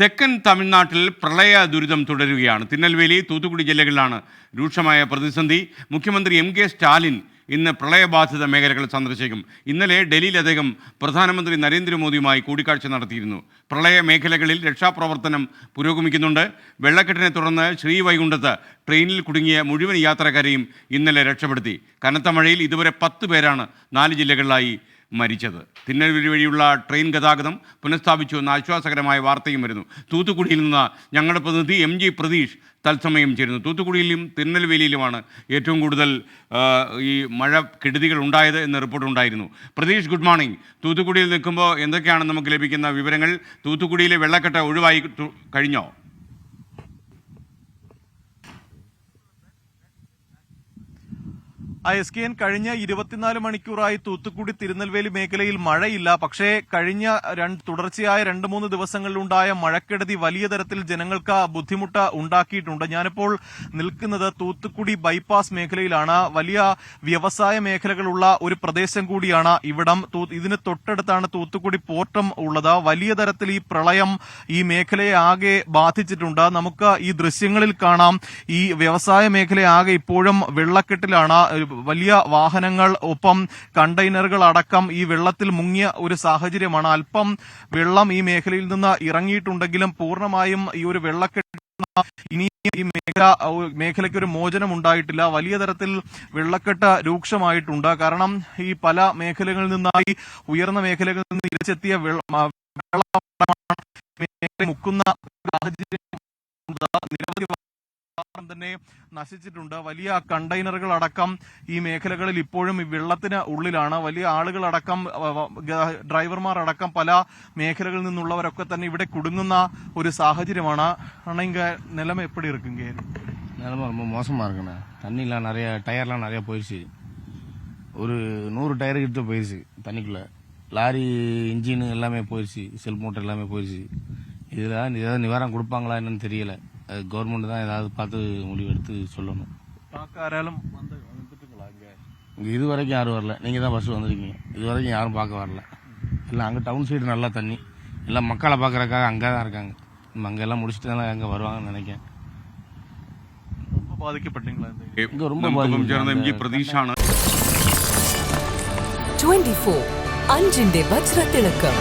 തെക്കൻ തമിഴ്നാട്ടിൽ പ്രളയ ദുരിതം തുടരുകയാണ്. തിരുനെൽവേലി തൂത്തുക്കുടി ജില്ലകളിലാണ് രൂക്ഷമായ പ്രതിസന്ധി. മുഖ്യമന്ത്രി എം കെ സ്റ്റാലിൻ ഇന്ന് പ്രളയബാധിത മേഖലകൾ സന്ദർശിക്കും. ഇന്നലെ ഡൽഹിയിൽ അദ്ദേഹം പ്രധാനമന്ത്രി നരേന്ദ്രമോദിയുമായി കൂടിക്കാഴ്ച നടത്തിയിരുന്നു. പ്രളയ മേഖലകളിൽ രക്ഷാപ്രവർത്തനം പുരോഗമിക്കുന്നുണ്ട്. വെള്ളക്കെട്ടിനെ തുടർന്ന് ശ്രീവൈകുണ്ഠത്ത് ട്രെയിനിൽ കുടുങ്ങിയ മുഴുവൻ യാത്രക്കാരെയും ഇന്നലെ രക്ഷപ്പെടുത്തി. കനത്ത മഴയിൽ ഇതുവരെ പത്ത് പേരാണ് നാല് ജില്ലകളിലായി മരിച്ചത്. തിരുനെൽവേലി വഴിയുള്ള ട്രെയിൻ ഗതാഗതം പുനഃസ്ഥാപിച്ചു എന്ന ആശ്വാസകരമായ വാർത്തയും വരുന്നു. തൂത്തുക്കുടിയിൽ നിന്ന് ഞങ്ങളുടെ പ്രതിനിധി എം ജി പ്രതീഷ് തത്സമയം ചേരുന്നു. തൂത്തുക്കുടിയിലും തിരുനെൽവേലിയിലുമാണ് ഏറ്റവും കൂടുതൽ ഈ മഴ കെടുതികൾ ഉണ്ടായത് എന്ന റിപ്പോർട്ട് ഉണ്ടായിരുന്നു. Pratheesh good morning. തൂത്തുക്കുടിയിൽ നിൽക്കുമ്പോൾ എന്തൊക്കെയാണ് നമുക്ക് ലഭിക്കുന്ന വിവരങ്ങൾ? തൂത്തുക്കുടിയിലെ വെള്ളക്കെട്ട് ഒഴിവായി കഴിഞ്ഞോ? എസ് കെ എൻ കഴിഞ്ഞ ഇരുപത്തിനാല് മണിക്കൂറായി തൂത്തുക്കുടി തിരുനെൽവേലി മേഖലയിൽ മഴയില്ല. പക്ഷേ കഴിഞ്ഞ തുടർച്ചയായ രണ്ട് മൂന്ന് ദിവസങ്ങളിലുണ്ടായ മഴക്കെടുതി വലിയ തരത്തിൽ ജനങ്ങൾക്ക് ബുദ്ധിമുട്ട് ഉണ്ടാക്കിയിട്ടുണ്ട്. ഞാനിപ്പോൾ നിൽക്കുന്നത് തൂത്തുക്കുടി ബൈപ്പാസ് മേഖലയിലാണ്. വലിയ വ്യവസായ മേഖലകളുള്ള ഒരു പ്രദേശം കൂടിയാണ് ഇവിടം. ഇതിന് തൊട്ടടുത്താണ് തൂത്തുക്കുടി പോർട്ടം ഉള്ളത്. വലിയ തരത്തിൽ ഈ പ്രളയം ഈ മേഖലയെ ആകെ ബാധിച്ചിട്ടുണ്ട്. നമുക്ക് ഈ ദൃശ്യങ്ങളിൽ കാണാം. ഈ വ്യവസായ മേഖല ആകെ ഇപ്പോഴും വെള്ളക്കെട്ടിലാണ്. വലിയ വാഹനങ്ങൾ ഒപ്പം കണ്ടെയ്നറുകൾ അടക്കം ഈ വെള്ളത്തിൽ മുങ്ങിയ ഒരു സാഹചര്യമാണ്. അല്പം വെള്ളം ഈ മേഖലയിൽ നിന്ന് ഇറങ്ങിയിട്ടുണ്ടെങ്കിലും പൂർണമായും ഈ ഒരു വെള്ളക്കെട്ട് ഇനി ഈ മേഖല മേഖലയ്ക്ക് ഒരു മോചനം ഉണ്ടായിട്ടില്ല. വലിയ തരത്തിൽ വെള്ളക്കെട്ട് രൂക്ഷമായിട്ടുണ്ട്. കാരണം ഈ പല മേഖലകളിൽ നിന്നായി ഉയർന്ന മേഖലകളിൽ നിന്ന് ഇരച്ചെത്തിയ വെള്ളം മുക്കുന്ന സാഹചര്യം നശിച്ചിട്ടുണ്ട് വലിയ കണ്ടെയ്നറുകൾ അടക്കം ഈ മേഖലകളിൽ ഇപ്പോഴും ഈ വെള്ളത്തിന് ഉള്ളിലാണ് വലിയ ആളുകളടക്കം അവ- അവ- ഗ- ഡ്രൈവർമാർ അടക്കം പല മേഖലകളിൽ നിന്നുള്ളവരൊക്കെ തന്നെ ഇവിടെ കുടുങ്ങുന്ന ഒരു സാഹചര്യമാണ് ആണെങ്കിൽ നിലം എപ്പടി இருக்குங்க நிலமை ரொம்ப மோசமாக இருக்குண்ணே தண்ணிலாம் நிறைய டயர்லாம் நிறைய போயிடுச்சு ஒரு நூறு டயர் கிட்ட போயிடுச்சு தண்ணிக்குள்ளே லாரி இன்ஜின் எல்லாமே போயிடுச்சு செல் மோட்டர் எல்லாமே போயிடுச்சு இதில் ஏதாவது நிவாரணம் கொடுப்பாங்களா என்னன்னு தெரியல அது கவர்மெண்ட் தான் ஏதாவது பார்த்து முடிவெடுத்து சொல்லணும். பார்க்காராலும் வந்து இங்கே இங்கே இது வரைக்கும் யாரும் வரல. நீங்கள் தான் பஸ் வந்திருக்கீங்க. இது வரைக்கும் யாரும் பார்க்க வரல. இல்லை அங்கே டவுன் சைடு நல்லா தண்ணி. எல்லாம் மக்களை பார்க்குறக்காக அங்கே தான் இருக்காங்க. நம்ம அங்கெல்லாம் முடிச்சுட்டு தான் அங்கே வருவாங்கன்னு நினைக்கிறேன். ரொம்ப பாதிக்கப்பட்டீங்களா இங்கே ரொம்ப பாதிக்கப்பட்ட பிரதீஷான டுவெண்ட்டி ஃபோர் ട്വന്റി ഫോർ അഞ്ചിന്റെ വജ്രത്തിളക്കം